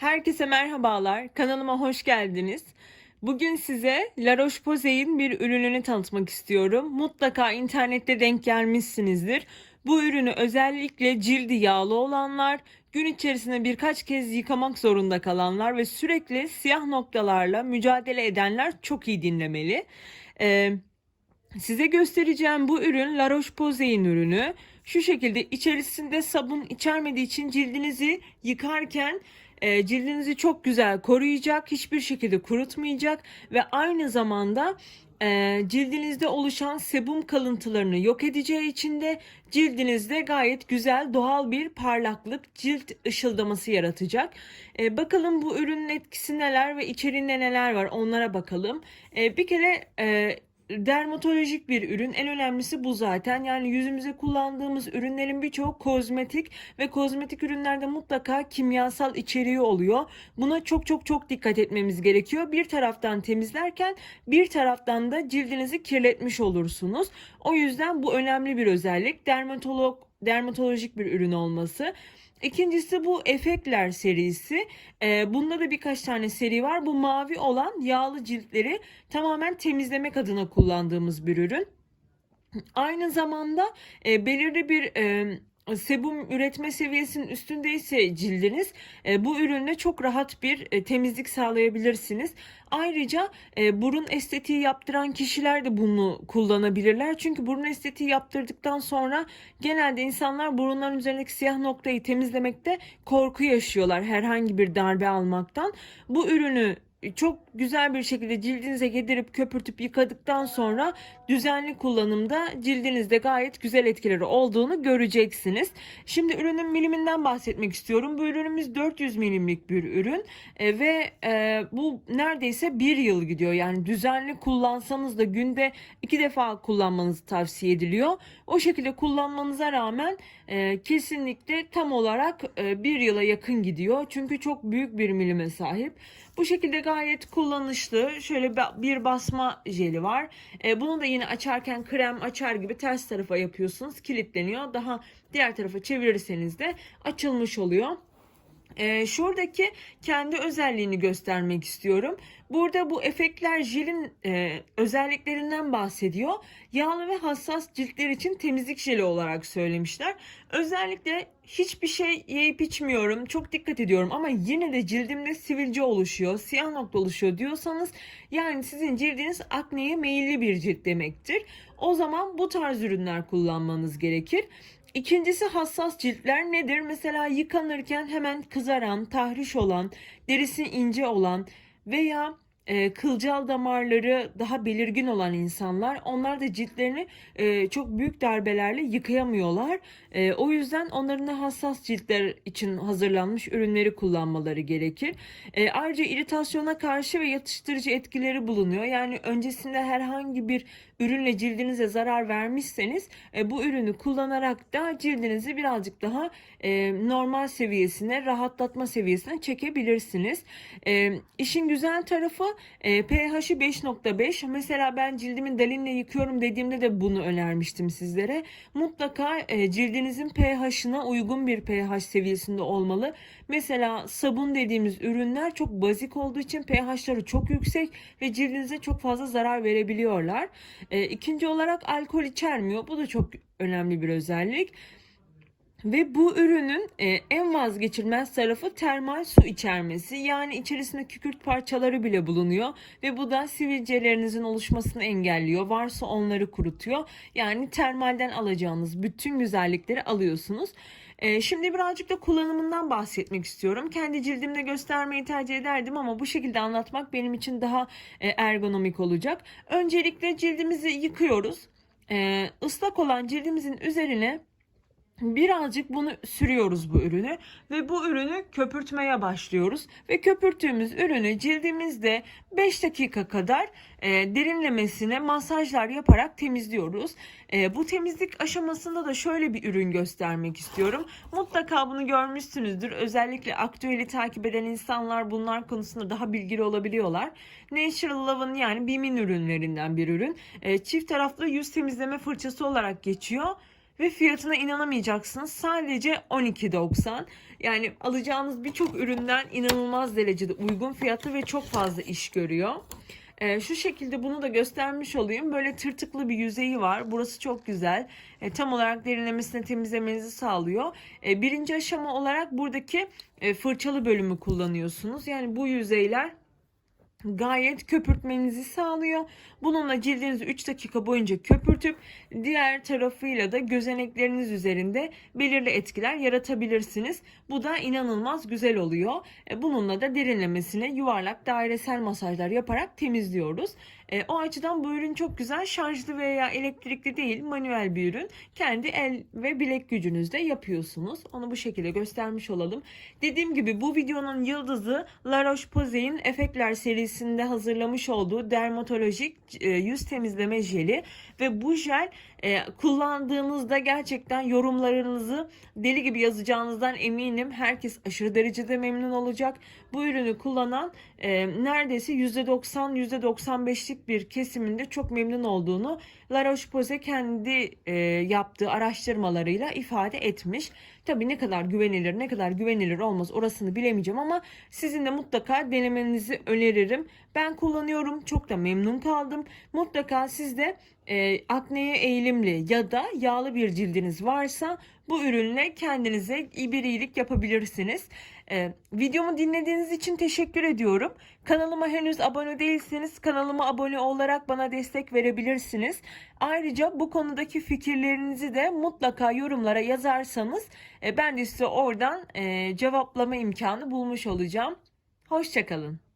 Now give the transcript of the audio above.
Herkese merhabalar. Kanalıma hoş geldiniz. Bugün size La Roche-Posay'in bir ürününü tanıtmak istiyorum. Mutlaka internette denk gelmişsinizdir. Bu ürünü özellikle cildi yağlı olanlar, gün içerisinde birkaç kez yıkamak zorunda kalanlar ve sürekli siyah noktalarla mücadele edenler çok iyi dinlemeli. Ee, Size göstereceğim bu ürün La Roche-Posay'in ürünü. Şu şekilde içerisinde sabun içermediği için cildinizi yıkarken e, cildinizi çok güzel koruyacak, hiçbir şekilde kurutmayacak ve aynı zamanda e, cildinizde oluşan sebum kalıntılarını yok edeceği için de cildinizde gayet güzel doğal bir parlaklık, cilt ışıldaması yaratacak. E, bakalım bu ürünün etkisi neler ve içeriğinde neler var onlara bakalım. E, bir kere e, dermatolojik bir ürün. En önemlisi bu zaten. Yani yüzümüze kullandığımız ürünlerin birçoğu kozmetik ve kozmetik ürünlerde mutlaka kimyasal içeriği oluyor. Buna çok çok çok dikkat etmemiz gerekiyor. Bir taraftan temizlerken bir taraftan da cildinizi kirletmiş olursunuz. O yüzden bu önemli bir özellik. Dermatolog dermatolojik bir ürün olması. İkincisi bu Efektler serisi. Ee, bunda da birkaç tane seri var. Bu mavi olan yağlı ciltleri tamamen temizlemek adına kullandığımız bir ürün. Aynı zamanda e, belirli bir e, sebum üretme seviyesinin üstündeyse cildiniz e, bu ürünle çok rahat bir e, temizlik sağlayabilirsiniz. Ayrıca e, burun estetiği yaptıran kişiler de bunu kullanabilirler. Çünkü burun estetiği yaptırdıktan sonra genelde insanlar burunların üzerindeki siyah noktayı temizlemekte korku yaşıyorlar herhangi bir darbe almaktan. Bu ürünü çok güzel bir şekilde cildinize yedirip köpürtüp yıkadıktan sonra düzenli kullanımda cildinizde gayet güzel etkileri olduğunu göreceksiniz. Şimdi ürünün miliminden bahsetmek istiyorum. Bu ürünümüz 400 milimlik bir ürün E, ve e, bu neredeyse bir yıl gidiyor. Yani düzenli kullansanız da günde iki defa kullanmanızı tavsiye ediliyor. O şekilde kullanmanıza rağmen e, kesinlikle tam olarak e, bir yıla yakın gidiyor. Çünkü çok büyük bir milime sahip. Bu şekilde gayet kullanışlı. Şöyle bir basma jeli var. E, bunu da yine açarken krem açar gibi ters tarafa yapıyorsunuz. Kilitleniyor. Daha diğer tarafa çevirirseniz de açılmış oluyor. Ee, şuradaki kendi özelliğini göstermek istiyorum. Burada bu efektler jelin e, özelliklerinden bahsediyor. Yağlı ve hassas ciltler için temizlik jeli olarak söylemişler. Özellikle hiçbir şey yiyip içmiyorum, çok dikkat ediyorum ama yine de cildimde sivilce oluşuyor, siyah nokta oluşuyor diyorsanız yani sizin cildiniz akneye meyilli bir cilt demektir. O zaman bu tarz ürünler kullanmanız gerekir. İkincisi hassas ciltler nedir? Mesela yıkanırken hemen kızaran, tahriş olan, derisi ince olan veya e, kılcal damarları daha belirgin olan insanlar onlar da ciltlerini e, çok büyük darbelerle yıkayamıyorlar. E, o yüzden onların da hassas ciltler için hazırlanmış ürünleri kullanmaları gerekir. E, ayrıca iritasyona karşı ve yatıştırıcı etkileri bulunuyor. Yani öncesinde herhangi bir ürünle cildinize zarar vermişseniz e, bu ürünü kullanarak da cildinizi birazcık daha e, normal seviyesine, rahatlatma seviyesine çekebilirsiniz. E, işin güzel tarafı e, pH'i 5.5. Mesela ben cildimin dalinle yıkıyorum dediğimde de bunu önermiştim sizlere. Mutlaka e, cildinizin pH'ına uygun bir pH seviyesinde olmalı. Mesela sabun dediğimiz ürünler çok bazik olduğu için pH'ları çok yüksek ve cildinize çok fazla zarar verebiliyorlar. E, ikinci olarak alkol içermiyor. Bu da çok önemli bir özellik. Ve bu ürünün e, en vazgeçilmez tarafı termal su içermesi. Yani içerisinde kükürt parçaları bile bulunuyor ve bu da sivilcelerinizin oluşmasını engelliyor. Varsa onları kurutuyor. Yani termalden alacağınız bütün güzellikleri alıyorsunuz. E, şimdi birazcık da kullanımından bahsetmek istiyorum. Kendi cildimde göstermeyi tercih ederdim ama bu şekilde anlatmak benim için daha e, ergonomik olacak. Öncelikle cildimizi yıkıyoruz. E, ıslak olan cildimizin üzerine birazcık bunu sürüyoruz bu ürünü ve bu ürünü köpürtmeye başlıyoruz ve köpürttüğümüz ürünü cildimizde 5 dakika kadar e, derinlemesine masajlar yaparak temizliyoruz. E, bu temizlik aşamasında da şöyle bir ürün göstermek istiyorum. Mutlaka bunu görmüşsünüzdür. Özellikle aktüeli takip eden insanlar bunlar konusunda daha bilgili olabiliyorlar. Natural Love'ın yani BİM'in ürünlerinden bir ürün. E, çift taraflı yüz temizleme fırçası olarak geçiyor ve fiyatına inanamayacaksınız. Sadece 12.90. Yani alacağınız birçok üründen inanılmaz derecede uygun fiyatı ve çok fazla iş görüyor. Ee, şu şekilde bunu da göstermiş olayım. Böyle tırtıklı bir yüzeyi var. Burası çok güzel. E, tam olarak derinlemesine temizlemenizi sağlıyor. E, birinci aşama olarak buradaki e, fırçalı bölümü kullanıyorsunuz. Yani bu yüzeyler gayet köpürtmenizi sağlıyor. Bununla cildinizi 3 dakika boyunca köpürtüp diğer tarafıyla da gözenekleriniz üzerinde belirli etkiler yaratabilirsiniz. Bu da inanılmaz güzel oluyor. E, Bununla da derinlemesine yuvarlak dairesel masajlar yaparak temizliyoruz. E, O açıdan bu ürün çok güzel. Şarjlı veya elektrikli değil, manuel bir ürün. Kendi el ve bilek gücünüzde yapıyorsunuz. Onu bu şekilde göstermiş olalım. Dediğim gibi bu videonun yıldızı La Roche-Posay'in Efektler serisinde hazırlamış olduğu dermatolojik e, yüz temizleme jeli ve bu jel e, kullandığınızda gerçekten yorumlarınızı deli gibi yazacağınızdan eminim. Herkes aşırı derecede memnun olacak. Bu ürünü kullanan e, neredeyse %90 %95'lik bir kesiminde çok memnun olduğunu La Roche-Posay kendi e, yaptığı araştırmalarıyla ifade etmiş. Tabii ne kadar güvenilir ne kadar güvenilir olmaz orasını bilemeyeceğim ama sizin de mutlaka denemenizi öneririm. Ben kullanıyorum çok da memnun kaldım. Mutlaka siz de e, akneye eğilimli ya da yağlı bir cildiniz varsa bu ürünle kendinize bir iyilik yapabilirsiniz. E, videomu dinlediğiniz için teşekkür ediyorum. Kanalıma henüz abone değilseniz kanalıma abone olarak bana destek verebilirsiniz. Ayrıca bu konudaki fikirlerinizi de mutlaka yorumlara yazarsanız e, ben de size oradan e, cevaplama imkanı bulmuş olacağım. Hoşçakalın.